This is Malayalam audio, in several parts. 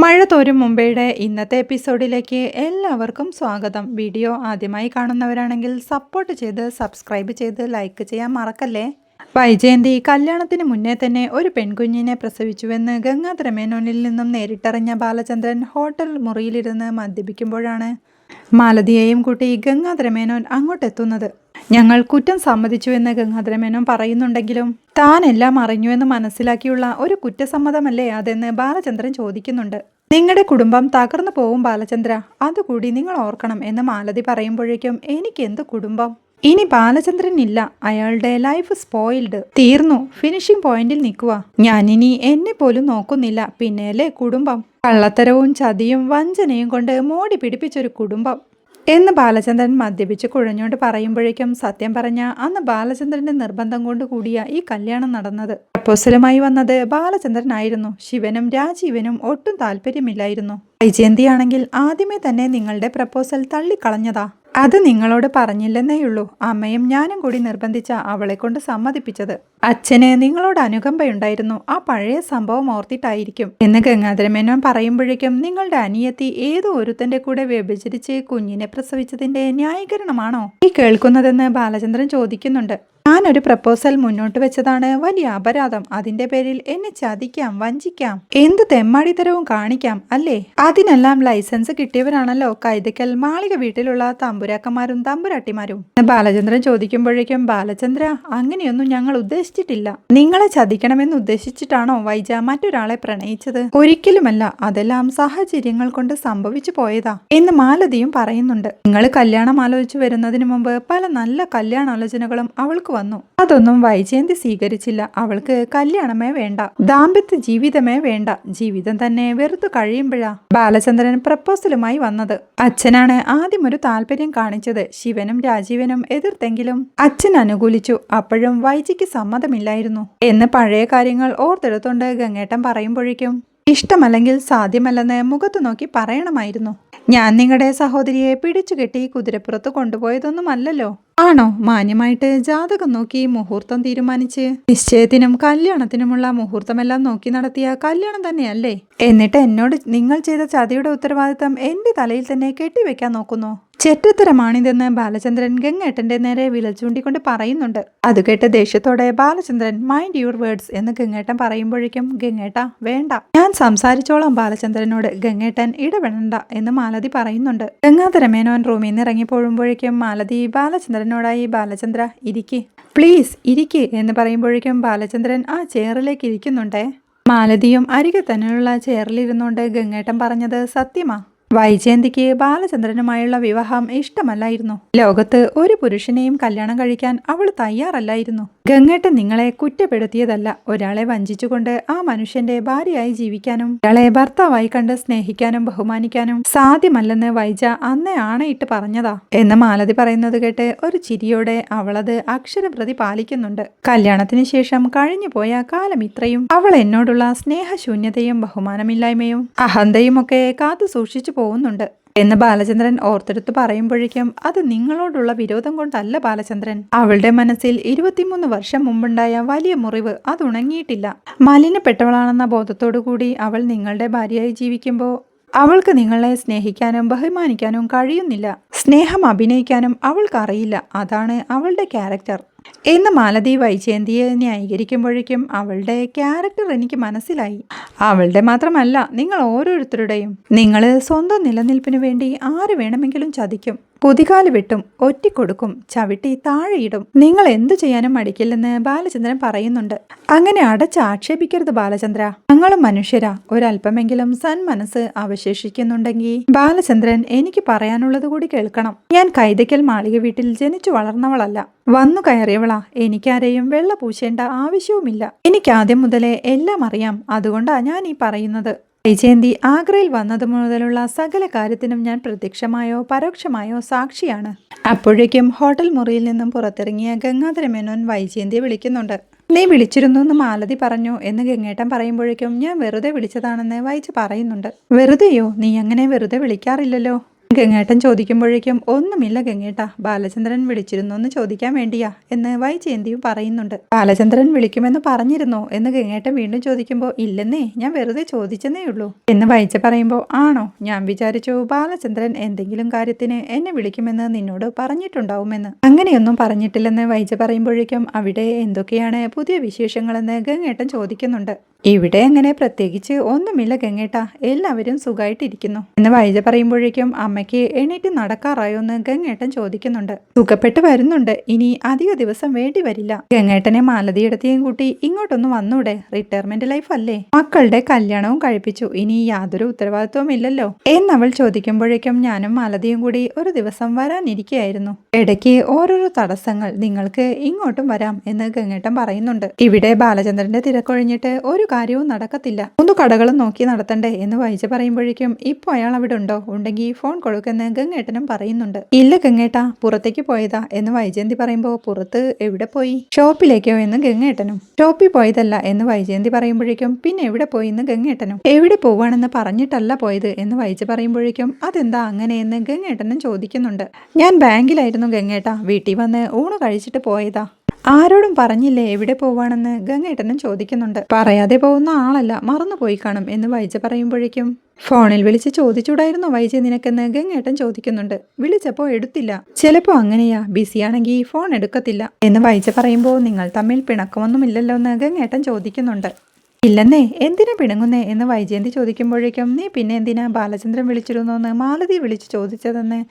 മഴ തോരും മുംബൈയുടെ ഇന്നത്തെ എപ്പിസോഡിലേക്ക് എല്ലാവർക്കും സ്വാഗതം. വീഡിയോ ആദ്യമായി കാണുന്നവരാണെങ്കിൽ സപ്പോർട്ട് ചെയ്ത് സബ്സ്ക്രൈബ് ചെയ്ത് ലൈക്ക് ചെയ്യാൻ മറക്കല്ലേ? വൈജയന്തി കല്യാണത്തിന് മുന്നേ തന്നെ ഒരു പെൺകുഞ്ഞിനെ പ്രസവിച്ചുവെന്ന് ഗംഗാധര മേനോനിൽ നിന്നും നേരിട്ടറിഞ്ഞ ബാലചന്ദ്രൻ ഹോട്ടൽ മുറിയിലിരുന്ന് മദ്യപിക്കുമ്പോഴാണ് മാലതിയെയും കൂട്ടി ഗംഗാധരമേനോൻ അങ്ങോട്ടെത്തുന്നത്. ഞങ്ങൾ കുറ്റം സമ്മതിച്ചുവെന്ന് ഗംഗാധര മേനോൻ പറയുന്നുണ്ടെങ്കിലും എല്ലാം അറിഞ്ഞുവെന്ന് മനസ്സിലാക്കിയുള്ള ഒരു കുറ്റസമ്മതമല്ലേ അതെന്ന് ബാലചന്ദ്രൻ ചോദിക്കുന്നുണ്ട്. നിങ്ങളുടെ കുടുംബം തകർന്നു പോവും ബാലചന്ദ്ര. അതുകൂടി നിങ്ങൾ ഓർക്കണം എന്ന് മാലതി പറയുമ്പോഴേക്കും എനിക്ക് എന്ത് കുടുംബം? ഇനി ബാലചന്ദ്രൻ ഇല്ല. അയാളുടെ ലൈഫ് സ്പോയിൽഡ് തീർന്നു. ഫിനിഷിംഗ് പോയിന്റിൽ നിൽക്കുക. ഞാനിനി എന്നെ പോലും നോക്കുന്നില്ല. പിന്നെയല്ലേ കുടുംബം? കള്ളത്തരവും ചതിയും വഞ്ചനയും കൊണ്ട് മോടി പിടിപ്പിച്ചൊരു കുടുംബം. എന്ന് ബാലചന്ദ്രൻ മദ്യപിച്ച് കുഴഞ്ഞോണ്ട് പറയുമ്പോഴേക്കും സത്യം പറഞ്ഞ അന്ന് ബാലചന്ദ്രന്റെ നിർബന്ധം കൊണ്ട് കൂടിയ ഈ കല്യാണം നടന്നത്. പ്രപ്പോസലുമായി വന്നത് ബാലചന്ദ്രനായിരുന്നു. ശിവനും രാജീവനും ഒട്ടും താല്പര്യമില്ലായിരുന്നു. വൈജയന്തിയാണെങ്കിൽ ആദ്യമേ തന്നെ നിങ്ങളുടെ പ്രപ്പോസൽ തള്ളിക്കളഞ്ഞതാ. അത് നിങ്ങളോട് പറഞ്ഞില്ലെന്നേയുള്ളൂ അമ്മയും ഞാനും കൂടി നിർബന്ധിച്ച അവളെ കൊണ്ട് സമ്മതിപ്പിച്ചത്. അച്ഛന് നിങ്ങളോട് അനുകമ്പയുണ്ടായിരുന്നു. ആ പഴയ സംഭവം ഓർത്തിട്ടായിരിക്കും. എന്ന് ഗംഗാധരമേനോൻ പറയുമ്പോഴേക്കും നിങ്ങളുടെ അനിയത്തി ഏതോ ഒരുത്തന്റെ കൂടെ വ്യഭിചരിച്ച് കുഞ്ഞിനെ പ്രസവിച്ചതിന്റെ ന്യായീകരണമാണോ? ഈ കേൾക്കുന്നതെന്ന് ബാലചന്ദ്രൻ ചോദിക്കുന്നുണ്ട്. ഞാനൊരു പ്രപ്പോസൽ മുന്നോട്ട് വെച്ചതാണ്. വലിയ അപരാധം. അതിന്റെ പേരിൽ എന്നെ ചതിക്കാം വഞ്ചിക്കാം. എന്ത് തെമ്മാടിത്തരവും കാണിക്കാം അല്ലേ? അതിനെല്ലാം ലൈസൻസ് കിട്ടിയവരാണല്ലോ. കൈതക്കൽ മാളിക വീട്ടിലുള്ള തമ്പുരാക്കന്മാരും തമ്പുരാട്ടിമാരും. ബാലചന്ദ്രൻ ചോദിക്കുമ്പോഴേക്കും ബാലചന്ദ്ര അങ്ങനെയൊന്നും ഞങ്ങൾ ഉദ്ദേശിച്ചിട്ടില്ല. നിങ്ങളെ ചതിക്കണമെന്ന് ഉദ്ദേശിച്ചിട്ടാണോ വൈജ മറ്റൊരാളെ പ്രണയിച്ചത്? ഒരിക്കലുമല്ല. അതെല്ലാം സാഹചര്യങ്ങൾ കൊണ്ട് സംഭവിച്ചു പോയതാ എന്ന് മാലതിയും പറയുന്നുണ്ട്. നിങ്ങൾ കല്യാണം ആലോചിച്ചു വരുന്നതിന് മുമ്പ് പല നല്ല കല്യാണാലോചനകളും അവൾക്ക് വന്നു. അതൊന്നും വൈജയന്തി സ്വീകരിച്ചില്ല. അവൾക്ക് കല്യാണമേ വേണ്ട. ദാമ്പത്യ ജീവിതമേ വേണ്ട. ജീവിതം തന്നെ വെറുത്തു കഴിയുമ്പോഴാ ബാലചന്ദ്രൻ പ്രപ്പോസലുമായി വന്നത്. അച്ഛനാണ് ആദ്യം ഒരു താല്പര്യം കാണിച്ചത്. ശിവനും രാജീവനും എതിർത്തെങ്കിലും അച്ഛൻ അനുകൂലിച്ചു. അപ്പോഴും വൈജിക്ക് സമ്മതമില്ലായിരുന്നു. എന്ന് പഴയ കാര്യങ്ങൾ ഓർത്തെടുത്തുകൊണ്ട് ഗംഗേട്ടൻ പറയുമ്പോഴേക്കും ഇഷ്ടമല്ലെങ്കിൽ സാധ്യമല്ലെന്ന് മുഖത്തു നോക്കി പറയണമായിരുന്നു. ഞാൻ നിങ്ങളുടെ സഹോദരിയെ പിടിച്ചു കെട്ടി കുതിരപ്പുറത്ത് കൊണ്ടുപോയതൊന്നുമല്ലല്ലോ. ആണോ? മാന്യമായിട്ട് ജാതകം നോക്കി മുഹൂർത്തം തീരുമാനിച്ച്. നിശ്ചയത്തിനും കല്യാണത്തിനുമുള്ള മുഹൂർത്തമെല്ലാം നോക്കി നടത്തിയ കല്യാണം തന്നെയല്ലേ? എന്നിട്ട് എന്നോട് നിങ്ങൾ ചെയ്ത ചതിയുടെ ഉത്തരവാദിത്തം എന്റെ തലയിൽ തന്നെ കെട്ടിവെക്കാൻ നോക്കുന്നു. ചെറ്റത്തരമാണിതെന്ന് ബാലചന്ദ്രൻ ഗംഗേട്ടന്റെ നേരെ വിരൽ ചൂണ്ടിക്കൊണ്ട് പറയുന്നുണ്ട്. അത് കേട്ട് ദേഷ്യത്തോടെ ബാലചന്ദ്രൻ മൈൻഡ് യുവർ വേർഡ്സ് എന്ന് ഗംഗേട്ടൻ പറയുമ്പോഴേക്കും ഗംഗേട്ട വേണ്ട. ഞാൻ സംസാരിച്ചോളാം ബാലചന്ദ്രനോട്. ഗംഗേട്ടൻ ഇടപെടണ്ട എന്ന് മാലതി പറയുന്നുണ്ട്. ഗംഗാധര മേനോൻ റൂമിൽ നിന്ന് ഇറങ്ങിപ്പോഴുമ്പോഴേക്കും മാലതി ബാലചന്ദ്രനോടായി ബാലചന്ദ്ര ഇരിക്കി. പ്ലീസ് ഇരിക്കി എന്ന് പറയുമ്പോഴേക്കും ബാലചന്ദ്രൻ ആ ചെയറിലേക്ക് ഇരിക്കുന്നുണ്ടേ. മാലതിയും അരികെ തന്നെയുള്ള ചെയറിലിരുന്നുകൊണ്ട് ഗംഗേട്ടൻ പറഞ്ഞത് സത്യമാ. വൈജയന്തിക്ക് ബാലചന്ദ്രനുമായുള്ള വിവാഹം ഇഷ്ടമല്ലായിരുന്നു. ലോകത്ത് ഒരു പുരുഷനെയും കല്യാണം കഴിക്കാൻ അവൾ തയ്യാറല്ലായിരുന്നു. ഗംഗേട്ടൻ നിങ്ങളെ കുറ്റപ്പെടുത്തിയതല്ല. ഒരാളെ വഞ്ചിച്ചുകൊണ്ട് ആ മനുഷ്യന്റെ ഭാര്യയായി ജീവിക്കാനും ഒരാളെ ഭർത്താവായി കണ്ട് സ്നേഹിക്കാനും ബഹുമാനിക്കാനും സാധ്യമല്ലെന്ന് വൈജ അന്നേ ആണയിട്ട് പറഞ്ഞതാ. എന്ന് മാലതി പറയുന്നത് കേട്ട് ഒരു ചിരിയോടെ അവളത് അക്ഷരപ്രതി പാലിക്കുന്നുണ്ട്. കല്യാണത്തിന് ശേഷം കഴിഞ്ഞു പോയ കാലം ഇത്രയും. അവൾ എന്നോടുള്ള സ്നേഹശൂന്യതയും ബഹുമാനമില്ലായ്മയും അഹന്തയും ഒക്കെ കാത്തു സൂക്ഷിച്ചു പോകുന്നുണ്ട്. എന്ന് ബാലചന്ദ്രൻ ഓർത്തെടുത്ത് പറയുമ്പോഴേക്കും അത് നിങ്ങളോടുള്ള വിരോധം കൊണ്ടല്ല ബാലചന്ദ്രൻ. അവളുടെ മനസ്സിൽ ഇരുപത്തിമൂന്ന് വർഷം മുമ്പുണ്ടായ വലിയ മുറിവ് അത് ഉണങ്ങിയിട്ടില്ല. മലിനപ്പെട്ടവളാണെന്ന ബോധത്തോടു കൂടി അവൾ നിങ്ങളുടെ ഭാര്യയായി ജീവിക്കുമ്പോൾ അവൾക്ക് നിങ്ങളെ സ്നേഹിക്കാനും ബഹുമാനിക്കാനും കഴിയുന്നില്ല. സ്നേഹം അഭിനയിക്കാനും അവൾക്കറിയില്ല. അതാണ് അവളുടെ ക്യാരക്ടർ. എന്ന് മാലതി വൈജയന്തിയെ ന്യായീകരിക്കുമ്പോഴേക്കും അവളുടെ ക്യാരക്ടർ എനിക്ക് മനസ്സിലായി. അവളുടെ മാത്രമല്ല നിങ്ങൾ ഓരോരുത്തരുടെയും. നിങ്ങൾ സ്വന്തം നിലനിൽപ്പിന് വേണ്ടി ആര് വേണമെങ്കിലും ചതിക്കും. പുതികാൽ വെട്ടും ഒറ്റിക്കൊടുക്കും ചവിട്ടി താഴെയിടും. നിങ്ങൾ എന്തു ചെയ്യാനും മടിക്കില്ലെന്ന് ബാലചന്ദ്രൻ പറയുന്നുണ്ട്. അങ്ങനെ അടച്ച് ആക്ഷേപിക്കരുത് ബാലചന്ദ്ര. ഞങ്ങളും മനുഷ്യരാ. ഒരല്പമെങ്കിലും സൻ മനസ്സ് അവശേഷിക്കുന്നുണ്ടെങ്കിൽ. ബാലചന്ദ്രൻ എനിക്ക് പറയാനുള്ളത് കൂടി കേൾക്കണം. ഞാൻ കൈതയ്ക്കൽ മാളിക വീട്ടിൽ ജനിച്ചു വളർന്നവളല്ല. വന്നു കയറിയവളാ. എനിക്കാരെയും വെള്ള പൂശേണ്ട ആവശ്യവുമില്ല. എനിക്കാദ്യം മുതലേ എല്ലാം അറിയാം. അതുകൊണ്ടാ ഞാൻ ഈ പറയുന്നത്. വൈജയന്തി ആഗ്രയിൽ വന്നത് മുതലുള്ള സകല കാര്യത്തിനും ഞാൻ പ്രത്യക്ഷമായോ പരോക്ഷമായോ സാക്ഷിയാണ്. അപ്പോഴേക്കും ഹോട്ടൽ മുറിയിൽ നിന്നും പുറത്തിറങ്ങിയ ഗംഗാധര മേനോൻ വൈജയന്തിയെ വിളിക്കുന്നുണ്ട്. നീ വിളിച്ചിരുന്നു എന്ന് മാലതി പറഞ്ഞു എന്ന് ഗംഗേട്ടൻ പറയുമ്പോഴേക്കും ഞാൻ വെറുതെ വിളിച്ചതാണെന്ന് വൈജ് പറയുന്നുണ്ട്. വെറുതെയോ? നീ അങ്ങനെ വെറുതെ വിളിക്കാറില്ലല്ലോ. ഗംഗേട്ടൻ ചോദിക്കുമ്പോഴേക്കും ഒന്നുമില്ല ഗംഗേട്ട ബാലചന്ദ്രൻ വിളിച്ചിരുന്നു എന്ന് ചോദിക്കാൻ വേണ്ടിയാ എന്ന് വൈജയന്തിയും പറയുന്നുണ്ട്. ബാലചന്ദ്രൻ വിളിക്കുമെന്ന് പറഞ്ഞിരുന്നോ? എന്ന് ഗംഗേട്ടൻ വീണ്ടും ചോദിക്കുമ്പോൾ ഇല്ലെന്നേ ഞാൻ വെറുതെ ചോദിച്ചെന്നേ ഉള്ളൂ എന്ന് വൈജ പറയുമ്പോൾ ആണോ ഞാൻ വിചാരിച്ചു ബാലചന്ദ്രൻ എന്തെങ്കിലും കാര്യത്തിന് എന്നെ വിളിക്കുമെന്ന് നിന്നോട് പറഞ്ഞിട്ടുണ്ടാവുമെന്ന്. അങ്ങനെയൊന്നും പറഞ്ഞിട്ടില്ലെന്ന് വൈജ പറയുമ്പോഴേക്കും അവിടെ എന്തൊക്കെയാണ് പുതിയ വിശേഷങ്ങളെന്ന് ഗംഗേട്ടൻ ചോദിക്കുന്നുണ്ട്. ഇവിടെ അങ്ങനെ പ്രത്യേകിച്ച് ഒന്നുമില്ല ഗംഗേട്ടാ. എല്ലാവരും സുഖമായിട്ടിരിക്കുന്നു എന്ന് വൈജ പറയുമ്പോഴേക്കും അമ്മയ്ക്ക് എണീറ്റ് നടക്കാറായോ എന്ന് ഗംഗേട്ടൻ ചോദിക്കുന്നുണ്ട്. സുഖപ്പെട്ട് വരുന്നുണ്ട്. ഇനി അധിക ദിവസം വേണ്ടി വരില്ല. ഗംഗേട്ടനെ മാലതിയിടത്തെയും കൂട്ടി ഇങ്ങോട്ടൊന്ന് വന്നൂടെ. റിട്ടയർമെന്റ് ലൈഫ് അല്ലേ? മക്കളുടെ കല്യാണവും കഴിപ്പിച്ചു. ഇനി യാതൊരു ഉത്തരവാദിത്വവും ഇല്ലല്ലോ. എന്നവൾ ചോദിക്കുമ്പോഴേക്കും ഞാനും മാലതിയും കൂടി ഒരു ദിവസം വരാനിരിക്കുകയായിരുന്നു ഇടയ്ക്ക് ഓരോരോ തടസ്സങ്ങൾ നിങ്ങൾക്ക് ഇങ്ങോട്ടും വരാം എന്ന് ഗംഗേട്ടൻ പറയുന്നുണ്ട്. ഇവിടെ ബാലചന്ദ്രന്റെ തിരക്കൊഴിഞ്ഞിട്ട് ഒരു കാര്യവും നടക്കത്തില്ല. മൂന്ന് കടകളും നോക്കി നടത്തണ്ടേ എന്ന് വായിച്ച് പറയുമ്പോഴേക്കും ഇപ്പൊ അയാൾ അവിടെ ഉണ്ടോ? ഉണ്ടെങ്കിൽ ഫോൺ കൊടുക്കുന്ന ഗംഗേട്ടനും പറയുന്നുണ്ട്. ഇല്ല ഗംഗേട്ടാ പുറത്തേക്ക് പോയതാ എന്ന് വൈജയന്തി പറയുമ്പോ പുറത്ത് എവിടെ പോയി? ഷോപ്പിലേക്കോ എന്ന് ഗംഗേട്ടനും. ഷോപ്പിൽ പോയതല്ല എന്ന് വൈജയന്തി പറയുമ്പോഴേക്കും പിന്നെ എവിടെ പോയി എന്ന് ഗംഗേട്ടനും. എവിടെ പോവാണെന്ന് പറഞ്ഞിട്ടല്ല പോയത് എന്ന് വൈജ പറയുമ്പോഴേക്കും അതെന്താ അങ്ങനെയെന്ന് ഗംഗേട്ടനും ചോദിക്കുന്നുണ്ട്. ഞാൻ ബാങ്കിലായിരുന്നു ഗംഗേട്ട വീട്ടിൽ വന്ന് ഊണ് കഴിച്ചിട്ട് പോയതാ. ആരോടും പറഞ്ഞില്ലേ എവിടെ പോവാണെന്ന്? ഗംഗേട്ടനും ചോദിക്കുന്നുണ്ട്. പറയാതെ പോകുന്ന ആളല്ല മറന്നുപോയി കാണും എന്ന് വൈജ പറയുമ്പോഴേക്കും. ഫോണിൽ വിളിച്ച് ചോദിച്ചൂടായിരുന്നു വൈജ നിനക്കെന്ന്? ഗംഗേട്ടൻ ചോദിക്കുന്നുണ്ട്. വിളിച്ചപ്പോൾ എടുത്തില്ല. ചിലപ്പോൾ അങ്ങനെയാ ബിസിയാണെങ്കിൽ ഫോൺ എടുക്കത്തില്ല എന്ന് വൈജ പറയുമ്പോൾ നിങ്ങൾ തമ്മിൽ പിണക്കമൊന്നുമില്ലല്ലോ എന്ന് ഗംഗേട്ടൻ ചോദിക്കുന്നുണ്ട്. ഇല്ലെന്നേ എന്തിനാ പിണങ്ങുന്നേ എന്ന് വൈജയന്തി ചോദിക്കുമ്പോഴേക്കും നീ പിന്നെ എന്തിനാ ബാലചന്ദ്രൻ വിളിച്ചിരുന്നോ എന്ന് മാലതി വിളിച്ച് ചോദിച്ചതെന്ന്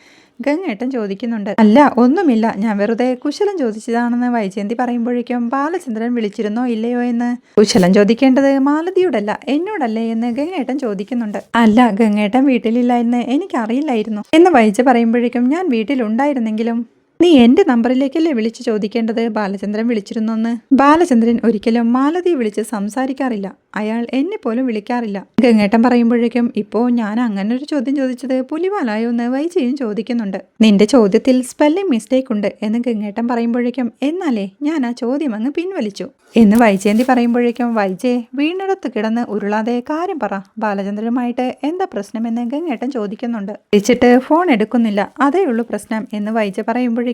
ഗംഗേട്ടൻ ചോദിക്കുന്നുണ്ട്. അല്ല ഒന്നുമില്ല. ഞാൻ വെറുതെ കുശലം ചോദിച്ചതാണെന്ന് വൈജയന്തി പറയുമ്പോഴേക്കും ബാലചന്ദ്രൻ വിളിച്ചിരുന്നോ ഇല്ലയോ എന്ന്? കുശലം ചോദിക്കേണ്ടത് മാലതിയോടല്ല എന്നോടല്ലേ എന്ന് ഗംഗേട്ടൻ ചോദിക്കുന്നുണ്ട്. അല്ല ഗംഗേട്ടൻ വീട്ടിലില്ല എന്ന് എനിക്കറിയില്ലായിരുന്നു എന്ന് വൈജ പറയുമ്പോഴേക്കും ഞാൻ വീട്ടിലുണ്ടായിരുന്നെങ്കിലും നീ എന്റെ നമ്പറിലേക്കല്ലേ വിളിച്ചു ചോദിക്കേണ്ടത്? ബാലചന്ദ്രൻ വിളിച്ചിരുന്നോന്ന്. ബാലചന്ദ്രൻ ഒരിക്കലും മാലതി വിളിച്ച് സംസാരിക്കാറില്ല. അയാൾ എന്നെ പോലും വിളിക്കാറില്ല. ഗംഗേട്ടൻ പറയുമ്പോഴേക്കും ഇപ്പോ ഞാൻ അങ്ങനെ ഒരു ചോദ്യം ചോദിച്ചത് പുലിവാലായോ എന്ന് വൈജയും ചോദിക്കുന്നുണ്ട്. നിന്റെ ചോദ്യത്തിൽ സ്പെല്ലിംഗ് മിസ്റ്റേക്ക് ഉണ്ട് എന്ന് ഗംഗേട്ടൻ പറയുമ്പോഴേക്കും എന്നാലേ ഞാൻ ആ ചോദ്യം അങ്ങ് പിൻവലിച്ചു. എന്ന് വൈജയന്തി പറയുമ്പോഴേക്കും വൈജയെ വീണിടത്ത് കിടന്ന് ഉരുളാതെ കാര്യം പറ. ബാലചന്ദ്രനുമായിട്ട് എന്താ പ്രശ്നമെന്ന് ഗംഗേട്ടൻ ചോദിക്കുന്നുണ്ട്. വിളിച്ചിട്ട് ഫോൺ എടുക്കുന്നില്ല. അതേ ഉള്ളൂ പ്രശ്നം എന്ന് വൈജ പറയുമ്പോഴേക്കും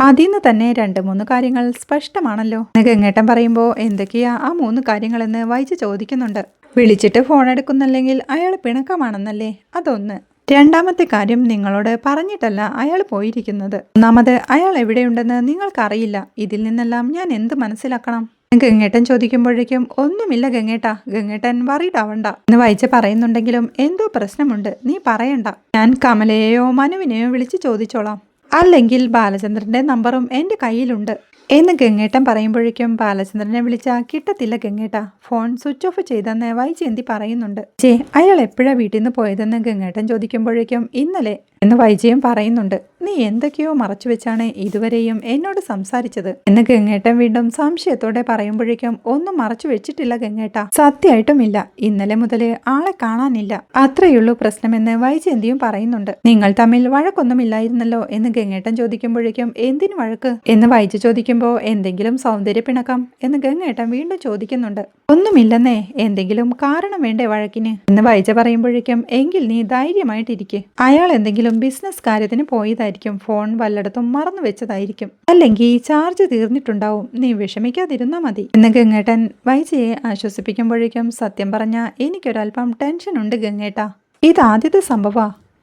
അതിന്ന് തന്നെ രണ്ട് മൂന്ന് കാര്യങ്ങൾ സ്പഷ്ടമാണല്ലോ. ഗംഗേട്ടൻ പറയുമ്പോൾ എന്തൊക്കെയാ ആ മൂന്ന് കാര്യങ്ങളെന്ന് വായിച്ച് ചോദിക്കുന്നുണ്ട്. വിളിച്ചിട്ട് ഫോൺ എടുക്കുന്നില്ലെങ്കിൽ അയാൾ പിണക്കമാണെന്നല്ലേ? അതൊന്ന്. രണ്ടാമത്തെ കാര്യം നിങ്ങളോട് പറഞ്ഞിട്ടല്ല അയാൾ പോയിരിക്കുന്നത്. ഒന്നാമത് അയാൾ എവിടെയുണ്ടെന്ന് നിങ്ങൾക്കറിയില്ല. ഇതിൽ നിന്നെല്ലാം ഞാൻ എന്ത് മനസ്സിലാക്കണം? ഗംഗേട്ടൻ ചോദിക്കുമ്പോഴേക്കും ഒന്നുമില്ല ഗംഗേട്ട. ഗംഗേട്ടൻ വറീഡാവണ്ട എന്ന് വായിച്ച് പറയുന്നുണ്ടെങ്കിലും എന്തോ പ്രശ്നമുണ്ട്. നീ പറയണ്ട. ഞാൻ കമലയെയോ മനുവിനെയോ വിളിച്ച് ചോദിച്ചോളാം. അല്ലെങ്കിൽ ബാലചന്ദ്രന്റെ നമ്പറും എന്റെ കയ്യിലുണ്ട്. എന്ന് ഗംഗേട്ടൻ പറയുമ്പോഴേക്കും ബാലചന്ദ്രനെ വിളിച്ച കിട്ടത്തില്ല ഗംഗേട്ട ഫോൺ സ്വിച്ച് ഓഫ് ചെയ്തെന്ന് എന്തി പറയുന്നുണ്ട്. ചേ അയാൾ എപ്പോഴാ വീട്ടിൽ നിന്ന് പോയതെന്ന് ഗംഗേട്ടൻ ചോദിക്കുമ്പോഴേക്കും ഇന്നലെ എന്ന് വൈജയം പറയുന്നുണ്ട്. നീ എന്തൊക്കെയോ മറച്ചു വെച്ചാണ് ഇതുവരെയും എന്നോട് സംസാരിച്ചത് എന്ന് ഗംഗേട്ടൻ വീണ്ടും സംശയത്തോടെ പറയുമ്പോഴേക്കും ഒന്നും മറച്ചു വെച്ചിട്ടില്ല ഗംഗേട്ട സത്യമായിട്ടും ഇല്ല ഇന്നലെ മുതൽ ആളെ കാണാനില്ല അത്രയുള്ളൂ പ്രശ്നമെന്ന് വൈജയന്തിയും പറയുന്നുണ്ട്. നിങ്ങൾ തമ്മിൽ വഴക്കൊന്നുമില്ലായിരുന്നല്ലോ എന്ന് ഗംഗേട്ടൻ ചോദിക്കുമ്പോഴേക്കും എന്തിനു വഴക്ക്? എന്ന് വൈജ ചോദിക്കുമ്പോൾ എന്തെങ്കിലും സൗന്ദര്യ പിണക്കം എന്ന് ഗംഗേട്ടൻ വീണ്ടും ചോദിക്കുന്നുണ്ട്. ഒന്നുമില്ലെന്നേ എന്തെങ്കിലും കാരണം വേണ്ടേ വഴക്കിന്? എന്ന് വൈജ പറയുമ്പോഴേക്കും എങ്കിൽ നീ ധൈര്യമായിട്ടിരിക്കെ. അയാൾ എന്തെങ്കിലും ബിസിനസ് കാര്യത്തിന് പോയതായിരിക്കും. ഫോൺ വല്ലയിടത്തും മറന്നു വെച്ചതായിരിക്കും. അല്ലെങ്കിൽ ചാർജ് തീർന്നിട്ടുണ്ടാവും. നീ വിഷമിക്കാതിരുന്നാ മതി. എന്ന് ഗംഗേട്ടൻ വൈജയെ ആശ്വസിപ്പിക്കുമ്പോഴേക്കും സത്യം പറഞ്ഞ എനിക്കൊരല്പം ടെൻഷൻ ഉണ്ട് ഗംഗേട്ട. ഇതാദ്യത്തെ സംഭവ.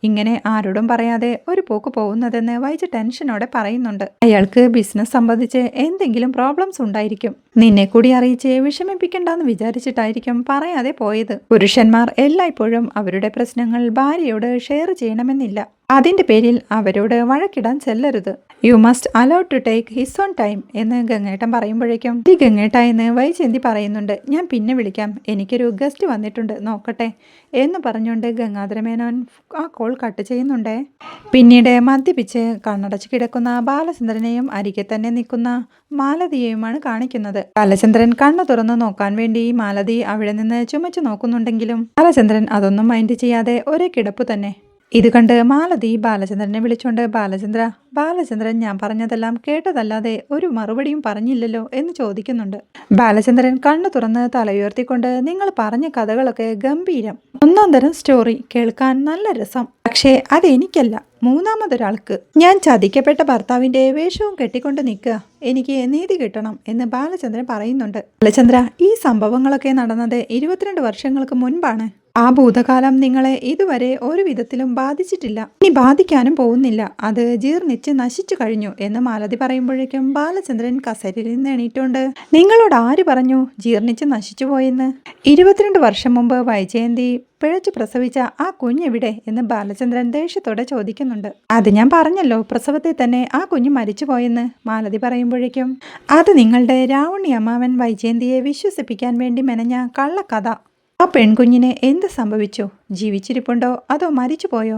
ഇങ്ങനെ ആരോടും പറയാതെ ഒരു പോക്ക് പോകുന്നതെന്ന് വൈജ ടെൻഷനോടെ പറയുന്നുണ്ട്. അയാൾക്ക് ബിസിനസ് സംബന്ധിച്ച് എന്തെങ്കിലും പ്രോബ്ലംസ് ഉണ്ടായിരിക്കും. നിന്നെ കൂടി അറിയിച്ച് വിഷമിപ്പിക്കണ്ടെന്ന് വിചാരിച്ചിട്ടായിരിക്കും പറയാതെ പോയത്. പുരുഷന്മാർ എല്ലായ്പ്പോഴും അവരുടെ പ്രശ്നങ്ങൾ ഭാര്യയോട് ഷെയർ ചെയ്യണമെന്നില്ല. അതിന്റെ പേരിൽ അവരോട് വഴക്കിടാൻ ചെല്ലരുത്. You must allow to take his own time എന്ന് ഗംഗേട്ടൻ പറയുമ്പോഴേക്കും ഈ ഗംഗേട്ട എന്ന് വൈചന്തി പറയുന്നുണ്ട്. ഞാൻ പിന്നെ വിളിക്കാം. എനിക്കൊരു ഗസ്റ്റ് വന്നിട്ടുണ്ട്. നോക്കട്ടെ എന്ന് പറഞ്ഞുകൊണ്ട് ഗംഗാധരമേനോൻ ആ കോൾ കട്ട് ചെയ്യുന്നുണ്ടേ. പിന്നീട് മദ്യപിച്ച് കണ്ണടച്ച് കിടക്കുന്ന ബാലചന്ദ്രനെയും അരികെ തന്നെ നിൽക്കുന്ന മാലതിയെയുമാണ് കാണിക്കുന്നത്. ബാലചന്ദ്രൻ കണ്ണു തുറന്നു നോക്കാൻ വേണ്ടി മാലതി അവിടെ നിന്ന് ചുമച്ചു നോക്കുന്നുണ്ടെങ്കിലും ബാലചന്ദ്രൻ അതൊന്നും മൈൻഡ് ചെയ്യാതെ ഒരേ കിടപ്പ് തന്നെ ഇത് കണ്ട് മാലതി ബാലചന്ദ്രനെ വിളിച്ചുകൊണ്ട് ബാലചന്ദ്ര ബാലചന്ദ്രൻ ഞാൻ പറഞ്ഞതെല്ലാം കേട്ടതല്ലാതെ ഒരു മറുപടിയും പറഞ്ഞില്ലല്ലോ എന്ന് ചോദിക്കുന്നുണ്ട്. ബാലചന്ദ്രൻ കണ്ണു തുറന്ന് തലയുയർത്തിക്കൊണ്ട് നിങ്ങൾ പറഞ്ഞ കഥകളൊക്കെ ഗംഭീരം. ഒന്നാം തരം സ്റ്റോറി കേൾക്കാൻ നല്ല രസം. പക്ഷേ അതെനിക്കല്ല. മൂന്നാമതൊരാൾക്ക്. ഞാൻ ചതിക്കപ്പെട്ട ഭർത്താവിന്റെ വേഷവും കെട്ടിക്കൊണ്ട് നിൽക്കുക. എനിക്ക് നീതി കിട്ടണം എന്ന് ബാലചന്ദ്രൻ പറയുന്നുണ്ട്. ബാലചന്ദ്ര ഈ സംഭവങ്ങളൊക്കെ നടന്നത് ഇരുപത്തിരണ്ട് വർഷങ്ങൾക്ക് മുൻപാണ്. ആ ഭൂതകാലം നിങ്ങളെ ഇതുവരെ ഒരു വിധത്തിലും ബാധിച്ചിട്ടില്ല. ഇനി ബാധിക്കാനും പോകുന്നില്ല. അത് ജീർണിച്ച് നശിച്ചു കഴിഞ്ഞു എന്ന് മാലതി പറയുമ്പോഴേക്കും ബാലചന്ദ്രൻ കസേരയിൽ നിന്ന് എണീറ്റുണ്ട് നിങ്ങളോട് ആര് പറഞ്ഞു ജീർണിച്ച് നശിച്ചു പോയെന്ന്? ഇരുപത്തിരണ്ട് വർഷം മുമ്പ് വൈജയന്തി പിഴച്ചു പ്രസവിച്ച ആ കുഞ്ഞെവിടെ? എന്ന് ബാലചന്ദ്രൻ ദേഷ്യത്തോടെ ചോദിക്കുന്നുണ്ട്. അത് ഞാൻ പറഞ്ഞല്ലോ പ്രസവത്തിൽ തന്നെ ആ കുഞ്ഞ് മരിച്ചുപോയെന്ന് മാലതി പറയുമ്പോഴേക്കും. അത് നിങ്ങളുടെ രാവണി അമ്മാവൻ വൈജയന്തിയെ വിശ്വസിപ്പിക്കാൻ വേണ്ടി മെനഞ്ഞ കള്ളക്കഥ ആ പെൺകുഞ്ഞിന് എന്ത് സംഭവിച്ചു? ജീവിച്ചിരിപ്പുണ്ടോ? അതോ മരിച്ചുപോയോ?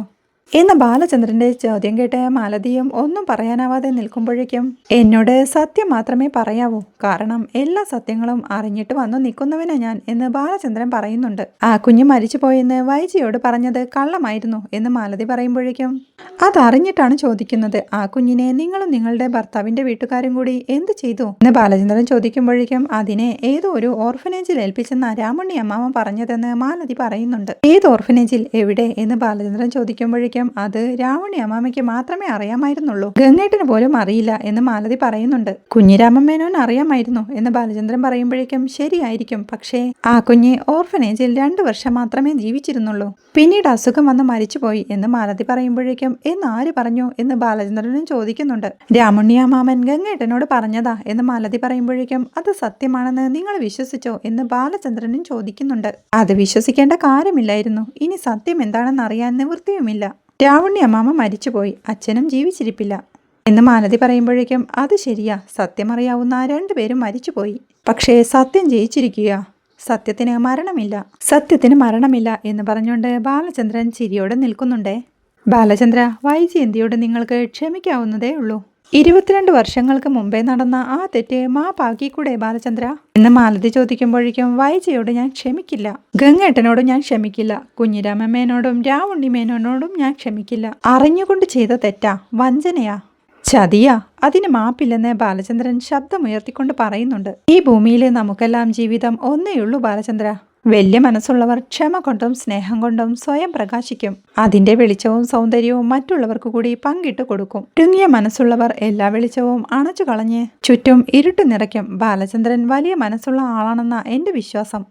എന്ന ബാലചന്ദ്രന്റെ ചോദ്യം കേട്ട് മാലതിയും ഒന്നും പറയാനാവാതെ നിൽക്കുമ്പോഴേക്കും എന്നോട് സത്യം മാത്രമേ പറയാവൂ. കാരണം എല്ലാ സത്യങ്ങളും അറിഞ്ഞിട്ട് വന്നു നിൽക്കുന്നവനാ ഞാൻ എന്ന് ബാലചന്ദ്രൻ പറയുന്നുണ്ട്. ആ കുഞ്ഞ് മരിച്ചുപോയെന്ന് വൈജിയോട് പറഞ്ഞത് കള്ളമായിരുന്നു എന്ന് മാലതി പറയുമ്പോഴേക്കും അതറിഞ്ഞിട്ടാണ് ചോദിക്കുന്നത്. ആ കുഞ്ഞിനെ നിങ്ങളും നിങ്ങളുടെ ഭർത്താവിന്റെ വീട്ടുകാരും കൂടി എന്ത് ചെയ്തു? എന്ന് ബാലചന്ദ്രൻ ചോദിക്കുമ്പോഴേക്കും അതിനെ ഏതോ ഒരു ഓർഫനേജിൽ ഏൽപ്പിച്ചെന്ന രാമുണ്ണി അമ്മാവൻ പറഞ്ഞതെന്ന് മാലതി പറയുന്നുണ്ട്. ഏത് ഓർഫനേജിൽ? എവിടെ? എന്ന് ബാലചന്ദ്രൻ ചോദിക്കുമ്പോഴേക്കും അത് രാവണി അമ്മാമയ്ക്ക് മാത്രമേ അറിയാമായിരുന്നുള്ളൂ. ഗംഗേട്ടന് പോലും അറിയില്ല എന്ന് മാലതി പറയുന്നുണ്ട്. കുഞ്ഞിരാമൻ മേനോൻ അറിയാമായിരുന്നു എന്ന് ബാലചന്ദ്രൻ പറയുമ്പോഴേക്കും ശരിയായിരിക്കും. പക്ഷേ ആ കുഞ്ഞ് ഓർഫനേജിൽ രണ്ടു വർഷം മാത്രമേ ജീവിച്ചിരുന്നുള്ളൂ. പിന്നീട് അസുഖം വന്ന് മരിച്ചുപോയി എന്ന് മാലതി പറയുമ്പോഴേക്കും എന്ന് ആര് പറഞ്ഞു? എന്ന് ബാലചന്ദ്രനും ചോദിക്കുന്നുണ്ട്. രാമുണ്ണിയ മാമൻ ഗംഗേട്ടനോട് പറഞ്ഞതാ എന്ന് മാലതി പറയുമ്പോഴേക്കും അത് സത്യമാണെന്ന് നിങ്ങൾ വിശ്വസിച്ചോ? എന്ന് ബാലചന്ദ്രനും ചോദിക്കുന്നുണ്ട്. അത് വിശ്വസിക്കേണ്ട കാര്യമില്ലായിരുന്നു. ഇനി സത്യം എന്താണെന്ന് അറിയാൻ നിവൃത്തിയുമില്ല. രാവണി അമ്മാമ മരിച്ചുപോയി. അച്ഛനും ജീവിച്ചിരിപ്പില്ല. എന്ന് മാലതി പറയുമ്പോഴേക്കും അത് ശരിയാ. സത്യമറിയാവുന്ന രണ്ടുപേരും മരിച്ചുപോയി. പക്ഷേ സത്യം ജയിച്ചിരിക്കുക. സത്യത്തിന് മരണമില്ല. സത്യത്തിന് മരണമില്ല എന്ന് പറഞ്ഞുകൊണ്ട് ബാലചന്ദ്രൻ ചിരിയോടെ നിൽക്കുന്നുണ്ടേ. ബാലചന്ദ്ര വൈജയന്തിയോട് നിങ്ങൾക്ക് ക്ഷമിക്കാവുന്നതേ ഉള്ളൂ. ഇരുപത്തിരണ്ട് വർഷങ്ങൾക്ക് മുമ്പേ നടന്ന ആ തെറ്റ് പാകിക്കൂടെ ബാലചന്ദ്ര? എന്ന് മാലതി ചോദിക്കുമ്പോഴേക്കും വൈജയോട് ഞാൻ ക്ഷമിക്കില്ല. ഗംഗേട്ടനോടും ഞാൻ ക്ഷമിക്കില്ല. കുഞ്ഞിരാമ മേനോടും രാവുണ്ണി മേനോനോടും ഞാൻ ക്ഷമിക്കില്ല. അറിഞ്ഞുകൊണ്ട് ചെയ്ത തെറ്റാ വഞ്ചനയാ. ചതിയാ അതിന് മാപ്പില്ലെന്ന് ബാലചന്ദ്രൻ ശബ്ദമുയർത്തിക്കൊണ്ട് പറയുന്നുണ്ട്. ഈ ഭൂമിയിൽ നമുക്കെല്ലാം ജീവിതം ഒന്നേയുള്ളൂ ബാലചന്ദ്ര. വലിയ മനസ്സുള്ളവർ ക്ഷമ കൊണ്ടും സ്നേഹം കൊണ്ടും സ്വയം പ്രകാശിക്കും. അതിന്റെ വെളിച്ചവും സൗന്ദര്യവും മറ്റുള്ളവർക്ക് കൂടി പങ്കിട്ട് കൊടുക്കും. ചുരുങ്ങിയ മനസ്സുള്ളവർ എല്ലാ വെളിച്ചവും അണച്ചു കളഞ്ഞ് ചുറ്റും ഇരുട്ട് നിറയ്ക്കും. ബാലചന്ദ്രൻ വലിയ മനസ്സുള്ള ആളാണെന്ന എന്റെ വിശ്വാസം.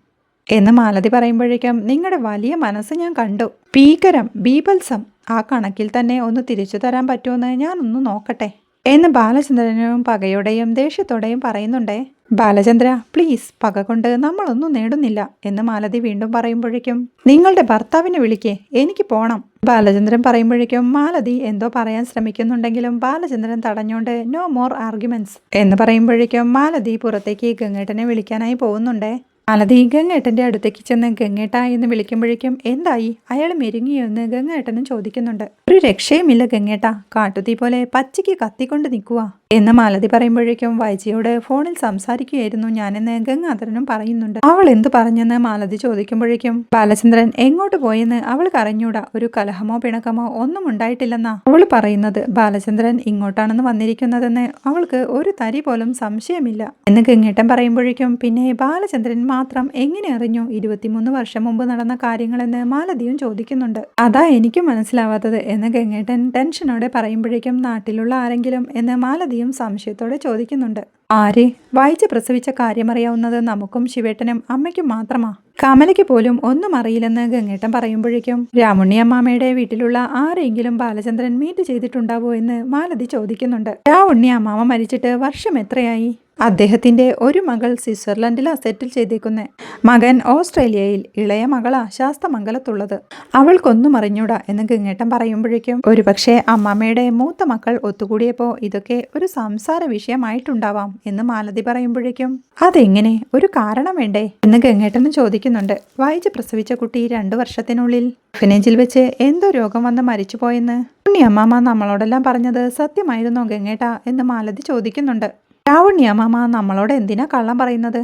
എന്ന് മാലതി പറയുമ്പോഴേക്കും നിങ്ങളുടെ വലിയ മനസ്സ് ഞാൻ കണ്ടു. ഭീകരം ബീബൽസം ആ കണക്കിൽ തന്നെ ഒന്ന് തിരിച്ചു തരാൻ പറ്റുമെന്ന് ഞാനൊന്ന് നോക്കട്ടെ. എന്ന് ബാലചന്ദ്രനും പകയോടെയും ദേഷ്യത്തോടെയും പറയുന്നുണ്ടേ. ബാലചന്ദ്ര പ്ലീസ് പക കൊണ്ട് നമ്മളൊന്നും നേടുന്നില്ല എന്ന് മാലതി വീണ്ടും പറയുമ്പോഴേക്കും നിങ്ങളുടെ ഭർത്താവിനെ വിളിക്കേ എനിക്ക് പോണം. ബാലചന്ദ്രൻ പറയുമ്പോഴേക്കും മാലതി എന്തോ പറയാൻ ശ്രമിക്കുന്നുണ്ടെങ്കിലും ബാലചന്ദ്രൻ തടഞ്ഞുകൊണ്ട് നോ മോർ ആർഗ്യുമെന്റ്സ് എന്ന് പറയുമ്പോഴേക്കും മാലതി പുറത്തേക്ക് ഗംഗേട്ടനെ വിളിക്കാനായി പോകുന്നുണ്ടേ. മാലതി ഗംഗേട്ടന്റെ അടുത്തേക്ക് ചെന്ന് ഗംഗേട്ട എന്ന് വിളിക്കുമ്പോഴേക്കും എന്തായി? അയാൾ മെരുങ്ങിയോ എന്ന് ഗംഗേട്ടനും ചോദിക്കുന്നുണ്ട്. ഒരു രക്ഷയുമില്ല ഗംഗേട്ട കാട്ടുതീ പോലെ പച്ചയ്ക്ക് കത്തിക്കൊണ്ട് നിൽക്കുക എന്ന് മാലതി പറയുമ്പോഴേക്കും വൈജിയോട് ഫോണിൽ സംസാരിക്കുകയായിരുന്നു. ഞാൻ ഞാനെന്ന് ഗംഗാധരനും പറയുന്നുണ്ട്. അവൾ എന്ത് പറഞ്ഞെന്ന് മാലതി ചോദിക്കുമ്പോഴേക്കും ബാലചന്ദ്രൻ എങ്ങോട്ട് പോയെന്ന് അവൾക്ക് അറിഞ്ഞൂടാ ഒരു കലഹമോ പിണക്കമോ ഒന്നും ഉണ്ടായിട്ടില്ലെന്നാ അവൾ പറയുന്നത്. ബാലചന്ദ്രൻ ഇങ്ങോട്ടാണെന്ന് വന്നിരിക്കുന്നതെന്ന് അവൾക്ക് ഒരു തരി പോലും സംശയമില്ല എന്ന് ഗംഗേട്ടൻ പറയുമ്പോഴേക്കും പിന്നെ ബാലചന്ദ്രൻ മാത്രം എങ്ങനെ അറിഞ്ഞു ഇരുപത്തിമൂന്ന് വർഷം മുമ്പ് നടന്ന കാര്യങ്ങളെന്ന് മാലതിയും ചോദിക്കുന്നുണ്ട്. അതാ എനിക്കും മനസ്സിലാവാത്തത് എന്ന് ഗംഗേട്ടൻ ടെൻഷനോടെ പറയുമ്പോഴേക്കും നാട്ടിലുള്ള ആരെങ്കിലും എന്ന് മാലതിയും സംശയത്തോടെ ചോദിക്കുന്നുണ്ട്. ആരെ? വായിച്ച് പ്രസവിച്ച കാര്യമറിയാവുന്നത് നമുക്കും ശിവേട്ടനും അമ്മയ്ക്കും മാത്രമാ. കമലയ്ക്ക് പോലും ഒന്നും അറിയില്ലെന്ന് ഗംഗേട്ടൻ പറയുമ്പോഴേക്കും രാമുണ്ണി അമ്മാമ്മയുടെ വീട്ടിലുള്ള ആരെങ്കിലും ബാലചന്ദ്രൻ മീറ്റ് ചെയ്തിട്ടുണ്ടാവോ എന്ന് മാലതി ചോദിക്കുന്നുണ്ട്. രാവുണ്ണി അമ്മാമ്മ മരിച്ചിട്ട് വർഷം എത്രയായി? അദ്ദേഹത്തിന്റെ ഒരു മകൾ സ്വിറ്റ്സർലൻഡിലാ സെറ്റിൽ ചെയ്തേക്കുന്നെ. മകൻ ഓസ്ട്രേലിയയിൽ ഇളയ മകളാ ശാസ്തമംഗലത്തുള്ളത്. അവൾക്കൊന്നും അറിഞ്ഞൂടാ എന്ന് ഗംഗേട്ടൻ പറയുമ്പോഴേക്കും ഒരുപക്ഷെ അമ്മമ്മയുടെ മൂത്ത മക്കൾ ഒത്തുകൂടിയപ്പോൾ ഇതൊക്കെ ഒരു സംസാര വിഷയമായിട്ടുണ്ടാവാം എന്ന് മാലതി പറയുമ്പോഴേക്കും അതെങ്ങനെ? ഒരു കാരണം വേണ്ടേ? എന്ന് ഗംഗേട്ടനും ചോദിക്കുന്നുണ്ട്. വായിച്ച് പ്രസവിച്ച കുട്ടി രണ്ടു വർഷത്തിനുള്ളിൽ ഫിനേജിൽ വെച്ച് എന്തോ രോഗം വന്ന് മരിച്ചുപോയെന്ന്. ഉണ്ണി അമ്മാമ്മ നമ്മളോടെല്ലാം പറഞ്ഞത് സത്യമായിരുന്നോ ഗംഗേട്ട? എന്ന് മാലതി ചോദിക്കുന്നുണ്ട്. രാവണി മാമ നമ്മളോട് എന്തിനാ കള്ളം പറയുന്നത്?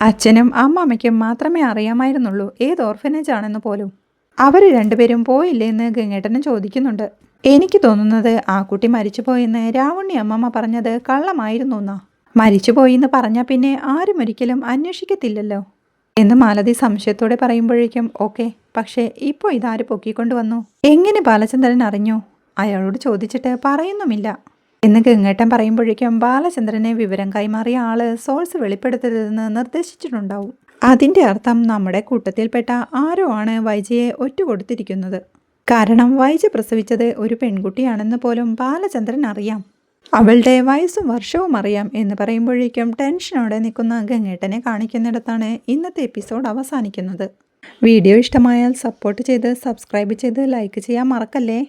അച്ഛനും അമ്മമ്മയ്ക്കും മാത്രമേ അറിയാമായിരുന്നുള്ളൂ ഏത് ഓർഫനേജ് ആണെന്ന് പോലും. അവർ രണ്ടുപേരും പോയില്ലേ എന്ന് ഗംഗേട്ടനും ചോദിക്കുന്നുണ്ട്. എനിക്ക് തോന്നുന്നത് ആ കുട്ടി മരിച്ചുപോയെന്ന് രാവണി അമ്മമ്മ പറഞ്ഞത് കള്ളമായിരുന്നു എന്നാ. മരിച്ചുപോയിന്ന് പറഞ്ഞാൽ പിന്നെ ആരും ഒരിക്കലും അന്വേഷിക്കത്തില്ലല്ലോ. എന്ന് മാലതി സംശയത്തോടെ പറയുമ്പോഴേക്കും ഓക്കെ പക്ഷേ ഇപ്പോൾ ഇതാര് പൊക്കിക്കൊണ്ടുവന്നു? എങ്ങനെ ബാലചന്ദ്രൻ അറിഞ്ഞു? അയാളോട് ചോദിച്ചിട്ട് പറയുന്നുമില്ല. എന്ന് ഗംഗേട്ടൻ പറയുമ്പോഴേക്കും ബാലചന്ദ്രനെ വിവരം കൈമാറിയ ആൾ സോൾസ് വെളിപ്പെടുത്തരുതെന്ന് നിർദ്ദേശിച്ചിട്ടുണ്ടാവും. അതിന്റെ അർത്ഥം നമ്മുടെ കൂട്ടത്തിൽപ്പെട്ട ആരോ ആണ് വൈജയെ ഒറ്റുകൊടുത്തിരിക്കുന്നത്. കാരണം വൈജ പ്രസവിച്ചത് ഒരു പെൺകുട്ടിയാണെന്ന് പോലും ബാലചന്ദ്രൻ അറിയാം. അവളുടെ വയസ്സും വർഷവും അറിയാം എന്ന് പറയുമ്പോഴേക്കും ടെൻഷനോടെ നിൽക്കുന്ന ഗംഗേട്ടനെ കാണിക്കുന്നിടത്താണ് ഇന്നത്തെ എപ്പിസോഡ് അവസാനിക്കുന്നത്. വീഡിയോ ഇഷ്ടമായാൽ സപ്പോർട്ട് ചെയ്ത് സബ്സ്ക്രൈബ് ചെയ്ത് ലൈക്ക് ചെയ്യാൻ മറക്കല്ലേ?